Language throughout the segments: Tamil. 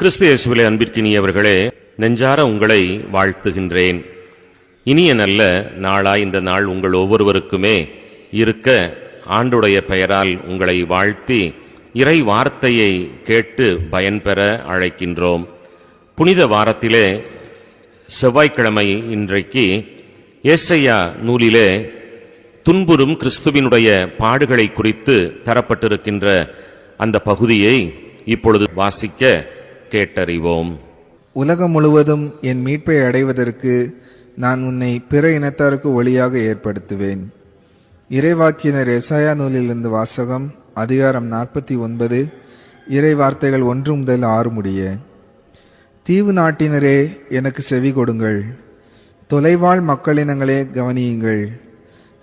கிறிஸ்து இயேசுவிலே அன்பிற்கினியவர்களே நெஞ்சார உங்களை வாழ்த்துகின்றேன். இனிய நல்ல நாளாய் இந்த நாள் உங்கள் ஒவ்வொருவருக்குமே இருக்க ஆண்டுடைய பெயரால் உங்களை வாழ்த்தி இறை வார்த்தையை கேட்டு பயன்பெற அழைக்கின்றோம். புனித வாரத்திலே செவ்வாய்க்கிழமை இன்றைக்கு ஏசையா நூலிலே துன்புறும் கிறிஸ்துவினுடைய பாடுகளை குறித்து தரப்பட்டிருக்கின்ற அந்த பகுதியை இப்பொழுது வாசிக்க கேட்டறிவோம். உலகம் முழுவதும் என் மீட்பை அடைவதற்கு நான் உன்னை பிற இனத்தாருக்கு ஒளியாக ஏற்படுத்துவேன். இறைவாக்கினர் எசாயா நூலிலிருந்து வாசகம் அதிகாரம் நாற்பத்தி ஒன்பது இறை வார்த்தைகள் ஒன்று முதல் ஆறு முடிய. தீவு நாட்டினரே எனக்கு செவி கொடுங்கள். தொலைவாழ் மக்களினங்களே கவனியுங்கள்.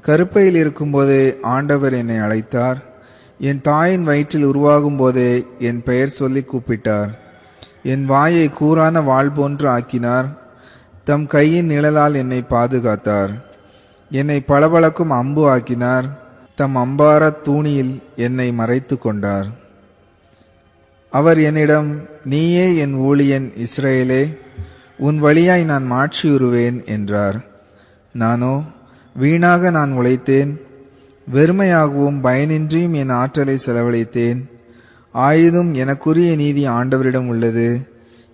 கருப்பையில் இருக்கும்போதே ஆண்டவர் என்னை அழைத்தார். என் தாயின் வயிற்றில் உருவாகும் போதே என் பெயர் சொல்லி கூப்பிட்டார். என் வாயை கூரான வாள் போன்று ஆக்கினார். தம் கையின் நிழலால் என்னை பாதுகாத்தார். என்னை பளபளக்கும் அம்பு ஆக்கினார். தம் அம்பார தூணியில் என்னை மறைத்து கொண்டார். அவர் என்னிடம் நீயே என் ஊழியன் இஸ்ரேலே உன் வழியாய் நான் மாற்றியுறுவேன் என்றார். நானோ வீணாக நான் உழைத்தேன். வெறுமையாகவும் பயனின்றியும் என் ஆற்றலை செலவழித்தேன். ஆயுதம் எனக்குரிய நீதி ஆண்டவரிடம் உள்ளது.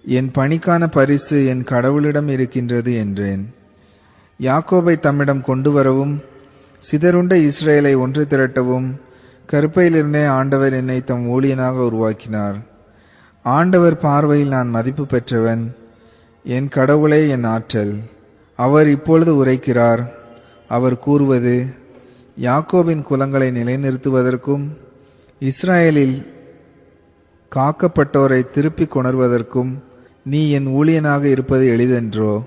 என் பணிக்கான பரிசு என் கடவுளிடம் இருக்கின்றது என்றேன். யாக்கோபை தம்மிடம் கொண்டு வரவும் சிதறுண்ட இஸ்ரேலை ஒன்று திரட்டவும் கருப்பையிலிருந்தே ஆண்டவர் என்னை தம் ஊழியனாக உருவாக்கினார். ஆண்டவர் பார்வையில் நான் மதிப்பு பெற்றவன். என் கடவுளே என் ஆற்றல். அவர் இப்பொழுது உரைக்கிறார். அவர் கூறுவது யாக்கோபின் குலங்களை நிலைநிறுத்துவதற்கும் இஸ்ராயலில் காக்கப்பட்டோரை திருப்பிக் கொணர்வதற்கும் நீ என் ஊழியனாக இருப்பது எளிதென்றோ?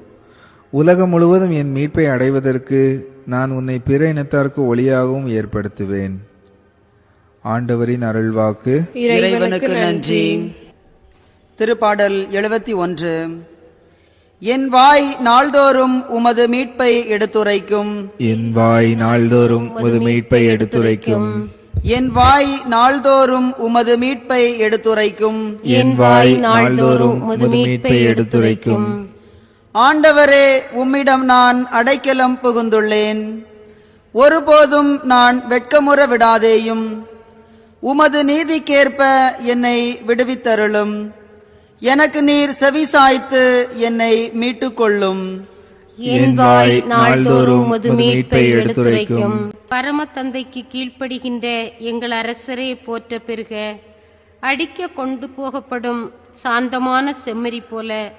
உலகம் முழுவதும் என் மீட்பை அடைவதற்கு நான் உன்னை பிற இனத்தாருக்கு ஒளியாகவும் ஏற்படுத்துவேன். ஆண்டவரின் அருள்வாக்கு. இறைவனுக்கு நன்றி. திருப்பாடல் எழுபத்தி ஒன்று. என் வாய் நாள்தோறும் உமது மீட்பை எடுத்துரைக்கும். என் வாய் நாள்தோறும் உமது மீட்பை எடுத்துரைக்கும். என் வாய் நாள்தோறும் உமது மீட்பை எடுத்துரைக்கும். என் வாய் நாள்தோறும் உமது மீட்பை எடுத்துரைக்கும். ஆண்டவரே உம்மிடம் நான் அடைக்கலம் புகுந்துள்ளேன். ஒருபோதும் நான் வெட்கமுற விடாதேயும். உமது நீதிக்கேற்ப என்னை விடுவித்தருளும். எனக்கு நீர் செவிசாய்த்து என்னை மீட்டுக்கொள்ளும். என் வாய் நாள்தோறும் உமது மீட்பை எடுத்துரைக்கும். பரம தந்தைக்கு கீழ்ப்படுகின்ற எங்கள் அரசரே போற்ற பெறுக அடிக்க கொண்டு போகப்படும் சாந்தமான செம்மறி போல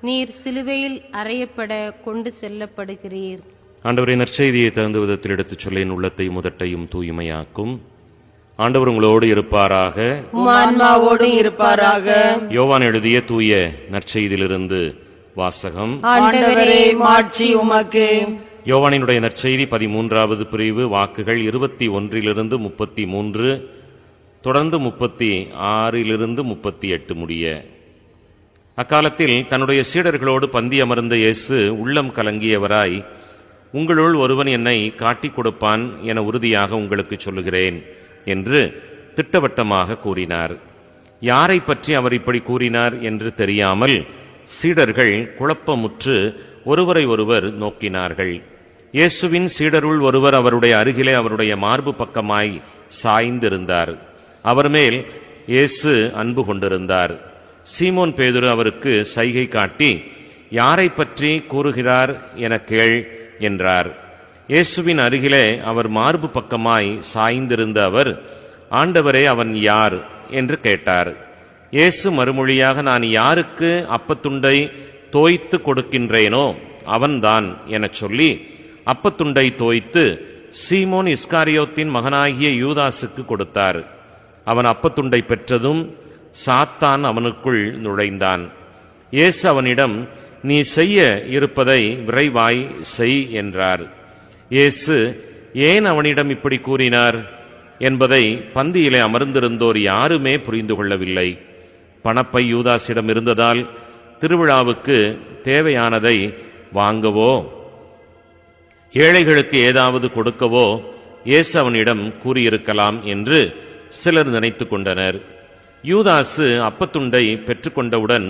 நீர் சிலுவையில் அறையப்பட கொண்டு செல்லப்படுகிறீர். ஆண்டவரை நற்செய்தியை தகுந்த விதத்தில் எடுத்துச் சொல்ல என் உள்ளத்தை முதட்டையும் தூய்மையாக்கும். ஆண்டவர் உங்களோடு இருப்பாராக. ஆன்மாவோடும் இருப்பாராக. யோவான் எழுதிய தூய நற்செய்தியிலிருந்து வாசகம். ஆண்டவரே மாட்சி உமக்கு. யோவானினுடைய நற்செய்தி பதிமூன்றாவது பிரிவு வாக்குகள் இருபத்தி ஒன்றிலிருந்து முப்பத்தி மூன்று தொடர்ந்து முப்பத்தி ஆறிலிருந்து முப்பத்தி எட்டு முடிய. அக்காலத்தில் தன்னுடைய சீடர்களோடு பந்தி அமர்ந்த இயேசு உள்ளம் கலங்கியவராய் உங்களுள் ஒருவன் என்னை காட்டிக் கொடுப்பான் என உறுதியாக உங்களுக்கு சொல்லுகிறேன் என்று திட்டவட்டமாக கூறினார். யாரை பற்றி அவர் இப்படி கூறினார் என்று தெரியாமல் சீடர்கள் குழப்பமுற்று ஒருவரை ஒருவர் நோக்கினார்கள். இயேசுவின் சீடருள் ஒருவர் அவருடைய அருகிலே அவருடைய மார்பு பக்கமாய் சாய்ந்திருந்தார். அவர் மேல் இயேசு அன்பு கொண்டிருந்தார். சீமோன் பேதுரு அவருக்கு சைகை காட்டி யாரை பற்றி கூறுகிறார் என கேள் என்றார். இயேசுவின் அருகிலே அவர் மார்பு பக்கமாய் சாய்ந்திருந்த அவர் ஆண்டவரே அவன் யார்? என்று கேட்டார். இயேசு மறுமொழியாக நான் யாருக்கு அப்பத்துண்டை தோய்த்து கொடுக்கின்றேனோ அவன்தான் எனச் சொல்லி அப்பத்துண்டை தோய்த்து சீமோன் இஸ்காரியோத்தின் மகனாகிய யூதாசுக்கு கொடுத்தார். அவன் அப்பத்துண்டை பெற்றதும் சாத்தான் அவனுக்குள் நுழைந்தான். இயேசு அவனிடம் நீ செய்ய இருப்பதை விரைவாய் செய் என்றார். இயேசு ஏன் அவனிடம் இப்படி கூறினார்? என்பதை பந்தியிலே அமர்ந்திருந்தோர் யாருமே புரிந்து கொள்ளவில்லை. பணப்பை யூதாசிடம் இருந்ததால் திருவிழாவுக்கு தேவையானதை வாங்கவோ? ஏழைகளுக்கு ஏதாவது கொடுக்கவோ இயேசு அவனிடம் கூறியிருக்கலாம் என்று சிலர் நினைத்து கொண்டனர். யூதாசு அப்பத்துண்டை பெற்றுக்கொண்டவுடன்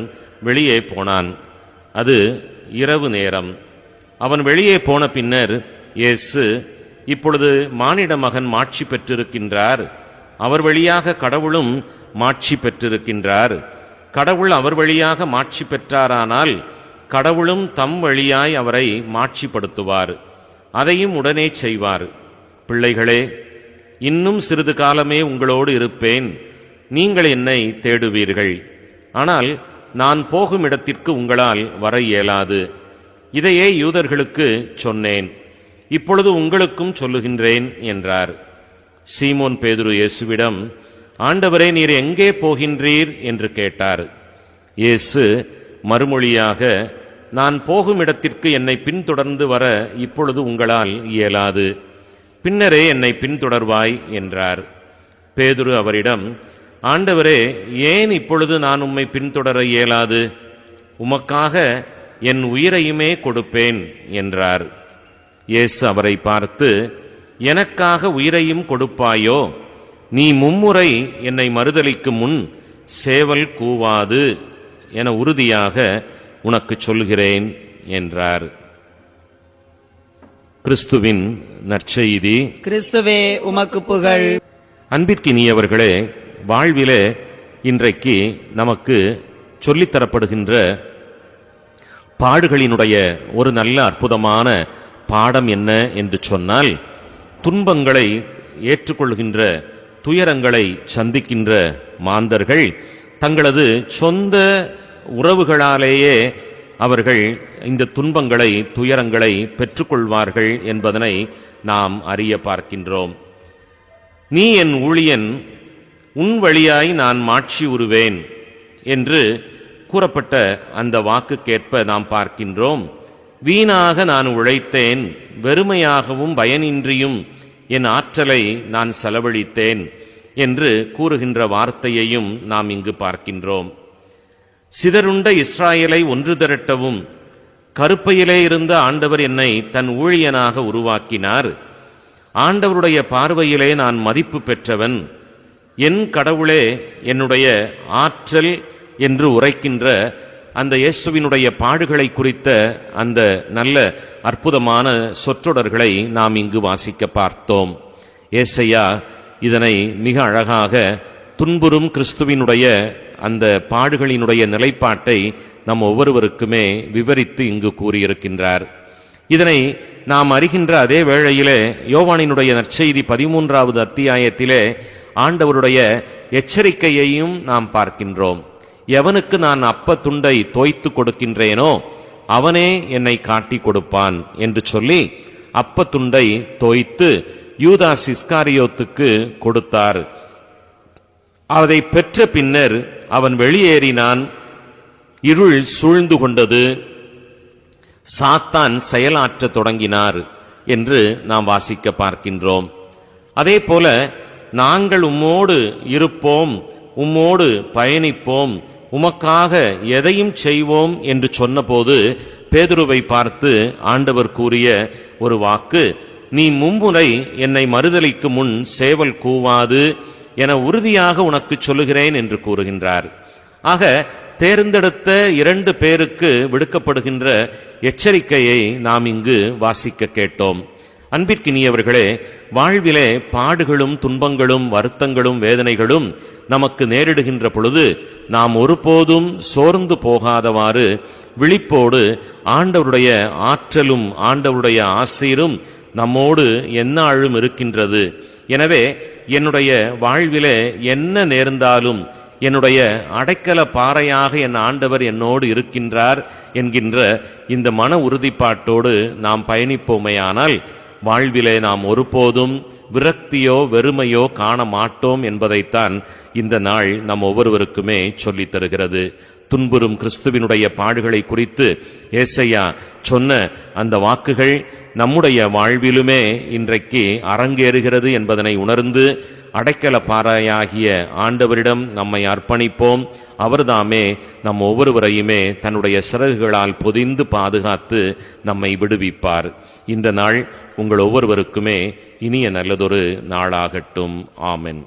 வெளியே போனான். அது இரவு நேரம். அவன் வெளியே போன பின்னர் இயேசு இப்பொழுது மானிட மகன் மாட்சி பெற்றிருக்கின்றார். அவர் வழியாக கடவுளும் மாட்சி பெற்றிருக்கின்றார். கடவுள் அவர் வழியாக மாட்சி பெற்றாரானால் கடவுளும் தம் வழியாய் அவரை மாட்சிப்படுத்துவார். அதையும் உடனே செய்வார். பிள்ளைகளே இன்னும் சிறிது காலமே உங்களோடு இருப்பேன். நீங்கள் என்னை தேடுவீர்கள். ஆனால் நான் போகும் இடத்திற்கு உங்களால் வர இயலாது. இதையே யூதர்களுக்கு சொன்னேன். இப்பொழுது உங்களுக்கும் சொல்லுகின்றேன் என்றார். சீமோன் பேதுரு இயேசுவிடம் ஆண்டவரே நீர் எங்கே போகின்றீர்? என்று கேட்டார். இயேசு மறுமொழியாக நான் போகும் இடத்திற்கு என்னை பின்தொடர்ந்து வர இப்பொழுது உங்களால் இயலாது. பின்னரே என்னை பின்தொடர்வாய் என்றார். பேதுரு அவரிடம் ஆண்டவரே ஏன் இப்பொழுது நான் உம்மை பின்தொடர இயலாது? உமக்காக என் உயிரையுமே கொடுப்பேன் என்றார். இயேசு அவரை பார்த்து எனக்காக உயிரையும் கொடுப்பாயோ? நீ மும்முறை என்னை மறுதலிக்கும் முன் சேவல் கூவாது என உறுதியாக உனக்கு சொல்கிறேன் என்றார். கிறிஸ்துவின் நற்செய்தி. கிறிஸ்துவே உமக்கு புகழ். அன்பிற்கினியவர்களே வாழ்விலே இன்றைக்கு நமக்கு சொல்லித்தரப்படுகின்ற பாடுகளினுடைய ஒரு நல்ல அற்புதமான பாடம் என்ன என்று சொன்னால் துன்பங்களை ஏற்றுக்கொள்கின்ற துயரங்களை சந்திக்கின்ற மாந்தர்கள் தங்களது சொந்த உறவுகளாலேயே அவர்கள் இந்த துன்பங்களை துயரங்களை பெற்றுக்கொள்வார்கள் என்பதனை நாம் அறிய பார்க்கின்றோம். நீ என் ஊழியன் உன் வழியாய் நான் மாட்சி உருவேன் என்று கூறப்பட்ட அந்த வாக்குக்கேற்ப நாம் பார்க்கின்றோம். வீணாக நான் உழைத்தேன் வெறுமையாகவும் பயனின்றியும் என் ஆற்றலை நான் செலவழித்தேன் என்று கூறுகின்ற வார்த்தையையும் நாம் இங்கு பார்க்கின்றோம். சிதறுண்ட இஸ்ராயலை ஒன்று திரட்டவும் கருப்பையிலே இருந்த ஆண்டவர் என்னை தன் ஊழியனாக உருவாக்கினார். ஆண்டவருடைய பார்வையிலே நான் மதிப்பு பெற்றவன். என் கடவுளே என்னுடைய ஆற்றல் என்று உரைக்கின்ற அந்த இயேசுவினுடைய பாடுகளை குறித்த அந்த நல்ல அற்புதமான சொற்றொடர்களை நாம் இங்கு வாசிக்க பார்த்தோம். ஏசையா இதனை மிக அழகாக துன்புறும் கிறிஸ்துவினுடைய அந்த பாடுகளினுடைய நிலைப்பாட்டை நம் ஒவ்வொருவருக்குமே விவரித்து இங்கு கூறியிருக்கின்றார். இதனை நாம் அறிகின்ற அதே வேளையிலே யோவானினுடைய நற்செய்தி பதிமூன்றாவது அத்தியாயத்திலே ஆண்டவருடைய எச்சரிக்கையையும் நாம் பார்க்கின்றோம். எவனுக்கு நான் அப்ப துண்டை தோய்த்து கொடுக்கின்றேனோ அவனே என்னை காட்டி கொடுப்பான் என்று சொல்லி அப்ப துண்டை தோய்த்து யூதாஸ் இஸ்காரியோத்துக்கு கொடுத்தார். அதை பெற்ற பின்னர் அவன் வெளியேறினான். இருள் சூழ்ந்து கொண்டது. சாத்தான் செயலாற்றத் தொடங்கினார் என்று நாம் வாசிக்க பார்க்கின்றோம். அதே போல நாங்கள் உம்மோடு இருப்போம் உம்மோடு பயணிப்போம் உமக்காக எதையும் செய்வோம் என்று சொன்னபோது பேதுருவை பார்த்து ஆண்டவர் கூறிய ஒரு வாக்கு நீ மும்முறை என்னை மறுதலிக்கு முன் சேவல் கூவாது என உறுதியாக உனக்கு சொல்லுகிறேன் என்று கூறுகின்றார். ஆக தேர்ந்தெடுத்த இரண்டு பேருக்கு விடுக்கப்படுகின்ற எச்சரிக்கையை நாம் இங்கு வாசிக்க கேட்டோம். அன்பிற்கினியவர்களே வாழ்விலே பாடுகளும் துன்பங்களும் வருத்தங்களும் வேதனைகளும் நமக்கு நேரிடுகின்ற பொழுது நாம் ஒருபோதும் சோர்ந்து போகாதவாறு விழிப்போடு ஆண்டவருடைய ஆற்றலும் ஆண்டவருடைய ஆசீரும் நம்மோடு எந்நாளும் இருக்கின்றது. எனவே என்னுடைய வாழ்விலே என்ன நேர்ந்தாலும் என்னுடைய அடைக்கல பாறையாக என் ஆண்டவர் என்னோடு இருக்கின்றார் என்கின்ற இந்த மன உறுதிப்பாட்டோடு நாம் பயணிப்போமேயானால் வாழ்விலே நாம் ஒருபோதும் விரக்தியோ வெறுமையோ காண மாட்டோம் என்பதைத்தான் இந்த நாள் நம் ஒவ்வொருவருக்குமே சொல்லித் தருகிறது. துன்புறும் கிறிஸ்துவினுடைய பாடுகளை குறித்து ஏசையா சொன்ன அந்த வாக்குகள் நம்முடைய வாழ்விலுமே இன்றைக்கு அரங்கேறுகிறது என்பதனை உணர்ந்து அடைக்கல பாறையாகிய ஆண்டவரிடம் நம்மை அர்ப்பணிப்போம். அவர்தாமே நம் ஒவ்வொருவரையுமே தன்னுடைய சிறகுகளால் பொதிந்து பாதுகாத்து நம்மை விடுவிப்பார். இந்த நாள் உங்கள் ஒவ்வொருவருக்குமே இனிய நல்லதொரு நாளாகட்டும். ஆமென்.